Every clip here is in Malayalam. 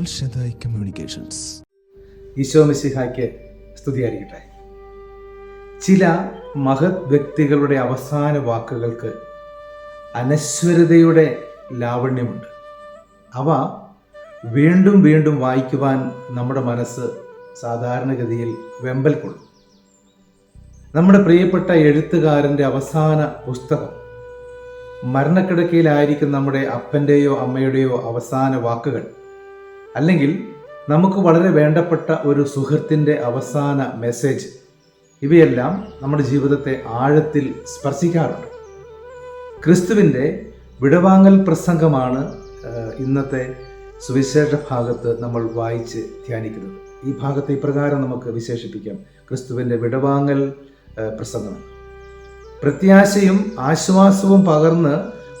Communications. ഈശോ മിശിഹായ്ക്ക് സ്തുതിയായിരിക്കട്ടെ. ചില മഹത് വ്യക്തികളുടെ അവസാന വാക്കുകൾക്ക് അനശ്വരതയുടെ ലാവണ്യമുണ്ട്. അവ വീണ്ടും വീണ്ടും വായിക്കുവാൻ നമ്മുടെ മനസ്സ് സാധാരണഗതിയിൽ വെമ്പൽ കൊള്ളും നമ്മുടെ പ്രിയപ്പെട്ട എഴുത്തുകാരന്റെ അവസാന പുസ്തകം മരണക്കിടക്കയിലായിരിക്കും നമ്മുടെ അപ്പന്റെയോ അമ്മയുടെയോ അവസാന വാക്കുകൾ. അല്ലെങ്കിൽ നമുക്ക് വളരെ വേണ്ടപ്പെട്ട ഒരു സുഹൃത്തിന്റെ അവസാന മെസ്സേജ്. ഇവയെല്ലാം നമ്മുടെ ജീവിതത്തെ ആഴത്തിൽ സ്പർശിക്കാറുണ്ട്. ക്രിസ്തുവിന്റെ വിടവാങ്ങൽ പ്രസംഗമാണ് ഇന്നത്തെ സുവിശേഷ ഭാഗത്ത് നമ്മൾ വായിച്ച് ധ്യാനിക്കുന്നത്. ഈ ഭാഗത്തെ ഇപ്രകാരം നമുക്ക് വിശേഷിപ്പിക്കാം. ക്രിസ്തുവിന്റെ വിടവാങ്ങൽ പ്രസംഗം. പ്രത്യാശയും ആശ്വാസവും പകർന്ന്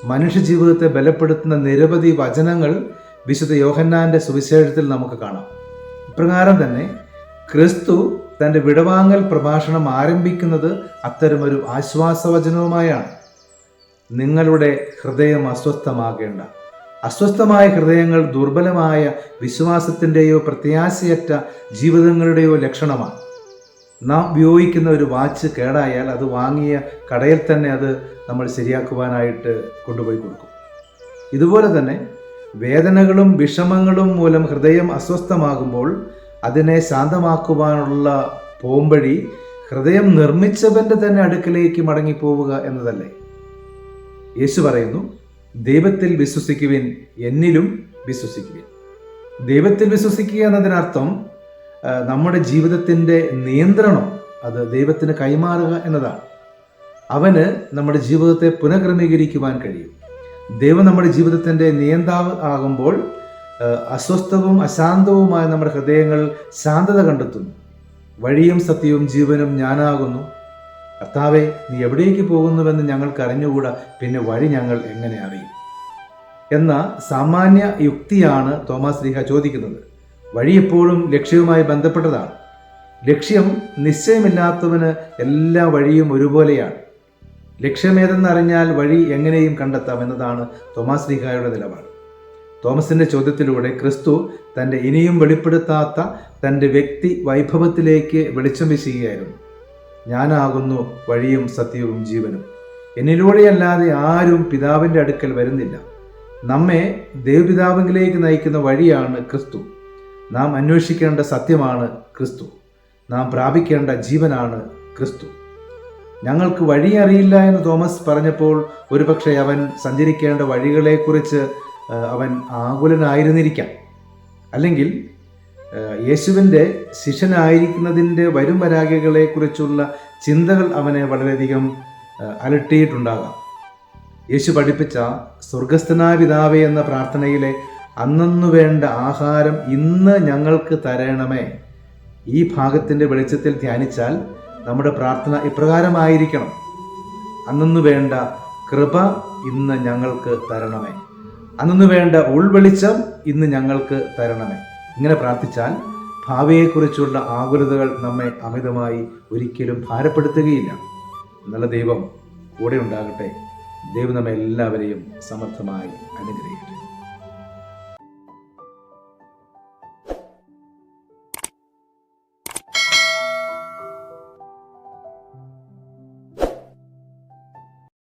മനുഷ്യ ജീവിതത്തെ ബലപ്പെടുത്തുന്ന നിരവധി വചനങ്ങൾ വിശുദ്ധ യോഹന്നാന്റെ സുവിശേഷത്തിൽ നമുക്ക് കാണാം. ഇപ്രകാരം തന്നെ ക്രിസ്തു തന്റെ വിടവാങ്ങൽ പ്രഭാഷണം ആരംഭിക്കുന്നത് അത്തരമൊരു ആശ്വാസവചനവുമായാണ്. നിങ്ങളുടെ ഹൃദയം അസ്വസ്ഥമാകേണ്ട. അസ്വസ്ഥമായ ഹൃദയങ്ങൾ ദുർബലമായ വിശ്വാസത്തിന്റെയോ പ്രത്യാശയറ്റ ജീവിതങ്ങളുടെയോ ലക്ഷണമാണ്. നാം ഉപയോഗിക്കുന്ന ഒരു വാച്ച് കേടായാൽ അത് വാങ്ങിയ കടയിൽ തന്നെ അത് നമ്മൾ ശരിയാക്കുവാനായിട്ട് കൊണ്ടുപോയി കൊടുക്കും. ഇതുപോലെ തന്നെ വേദനകളും വിഷമങ്ങളും മൂലം ഹൃദയം അസ്വസ്ഥമാകുമ്പോൾ അതിനെ ശാന്തമാക്കുവാനുള്ള പോംവഴി ഹൃദയം നിർമ്മിച്ചവന്റെ തന്നെ അടുക്കലേക്ക് മടങ്ങിപ്പോവുക എന്നതല്ലേ? യേശു പറയുന്നു ദൈവത്തിൽ വിശ്വസിക്കുവിൻ എന്നിലും വിശ്വസിക്കുവിൻ. ദൈവത്തിൽ വിശ്വസിക്കുക എന്നതിനർത്ഥം നമ്മുടെ ജീവിതത്തിന്റെ നിയന്ത്രണം അത് ദൈവത്തിന് കൈമാറുക എന്നതാണ്. അവന് നമ്മുടെ ജീവിതത്തെ പുനഃക്രമീകരിക്കുവാൻ കഴിയും. ദൈവം നമ്മുടെ ജീവിതത്തിന്റെ നിയന്താവ് ആകുമ്പോൾ അസ്വസ്ഥവും അശാന്തവുമായ നമ്മുടെ ഹൃദയങ്ങൾ ശാന്തത കണ്ടെത്തുന്നു. വഴിയും സത്യവും ജീവനും ഞാനാകുന്നു. കർത്താവെ നീ എവിടേക്ക് പോകുന്നുവെന്ന് ഞങ്ങൾക്ക് അറിഞ്ഞുകൂടാ പിന്നെ വഴി ഞങ്ങൾ എങ്ങനെ അറിയും? എന്ന സാമാന്യ യുക്തിയാണ് തോമസ് ലീഹ ചോദിക്കുന്നത്. വഴി എപ്പോഴും ലക്ഷ്യവുമായി ബന്ധപ്പെട്ടതാണ്. ലക്ഷ്യം നിശ്ചയമില്ലാത്തവന് എല്ലാ വഴിയും ഒരുപോലെയാണ്. ലക്ഷ്യമേതെന്നറിഞ്ഞാൽ വഴി എങ്ങനെയും കണ്ടെത്താം എന്നതാണ് തോമസ് ലീഹായുടെ നിലപാട്. തോമസിന്റെ ചോദ്യത്തിലൂടെ ക്രിസ്തു തന്റെ ഇനിയും വെളിപ്പെടുത്താത്ത തന്റെ വ്യക്തി വൈഭവത്തിലേക്ക് വെളിച്ചം വീശുകയായിരുന്നു. ഞാനാകുന്നു വഴിയും സത്യവും ജീവനും. എന്നിലൂടെയല്ലാതെ ആരും പിതാവിന്റെ അടുക്കൽ വരുന്നില്ല. നമ്മെ ദേവപിതാവിലേക്ക് നയിക്കുന്ന വഴിയാണ് ക്രിസ്തു. നാം അന്വേഷിക്കേണ്ട സത്യമാണ് ക്രിസ്തു. നാം പ്രാപിക്കേണ്ട ജീവനാണ് ക്രിസ്തു. ഞങ്ങൾക്ക് വഴി അറിയില്ല എന്ന് തോമസ് പറഞ്ഞപ്പോൾ ഒരുപക്ഷെ അവൻ സഞ്ചരിക്കേണ്ട വഴികളെക്കുറിച്ച് അവൻ ആകുലനായിരുന്നിരിക്കാം. അല്ലെങ്കിൽ യേശുവിന്റെ ശിഷ്യനായിരിക്കുന്നതിന്റെ വരും വരാഗകളെക്കുറിച്ചുള്ള ചിന്തകൾ അവനെ വളരെയധികം അലട്ടിയിട്ടുണ്ടാകാം. യേശു പഠിപ്പിച്ച സ്വർഗസ്ഥനായ പിതാവേ എന്ന പ്രാർത്ഥനയിലെ അന്നു വേണ്ട ആഹാരം ഇന്ന് ഞങ്ങൾക്ക് തരണമേ. ഈ ഭാഗത്തിന്റെ വെളിച്ചത്തിൽ ധ്യാനിച്ചാൽ നമ്മുടെ പ്രാർത്ഥന ഇപ്രകാരമായിരിക്കണം. അന്നു വേണ്ട കൃപ ഇന്ന് ഞങ്ങൾക്ക് തരണമേ. അന്നു വേണ്ട ഉൾവെളിച്ചം ഇന്ന് ഞങ്ങൾക്ക് തരണമേ. ഇങ്ങനെ പ്രാർത്ഥിച്ചാൽ ഭാവിയെക്കുറിച്ചുള്ള ആകുലതകൾ നമ്മെ അമിതമായി ഒരിക്കലും ഭാരപ്പെടുത്തുകയില്ല. നല്ല ദൈവം കൂടെ ഉണ്ടാകട്ടെ. ദൈവം നമ്മെ എല്ലാവരെയും സമർത്ഥമായി അനുഗ്രഹിക്കട്ടെ.